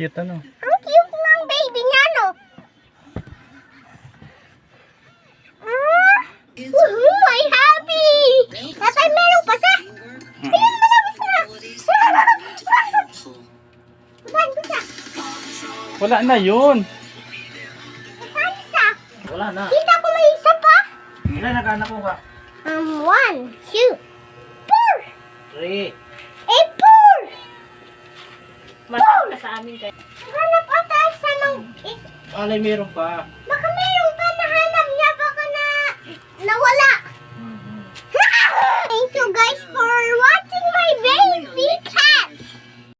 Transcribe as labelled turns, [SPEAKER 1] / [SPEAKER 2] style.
[SPEAKER 1] cute ano. Ang
[SPEAKER 2] cute ng baby niya no. Ah, woohoo, I'm happy. Tatay, meron pa sa. Ayun, malabis na.
[SPEAKER 1] Wala na yun.
[SPEAKER 3] Wala na.
[SPEAKER 2] Kita ko may isa pa.
[SPEAKER 3] Ilan nag-anak mo ka?
[SPEAKER 2] Um, one, two, four.
[SPEAKER 3] Three.
[SPEAKER 2] Eh, four.
[SPEAKER 4] Masama sa amin kayo.
[SPEAKER 2] Hanap pa tayo sa nang...
[SPEAKER 3] Alay, meron pa.
[SPEAKER 2] Baka meron pa nahanap niya. Baka na... Nawala.
[SPEAKER 3] Mm-hmm.
[SPEAKER 2] Thank you guys for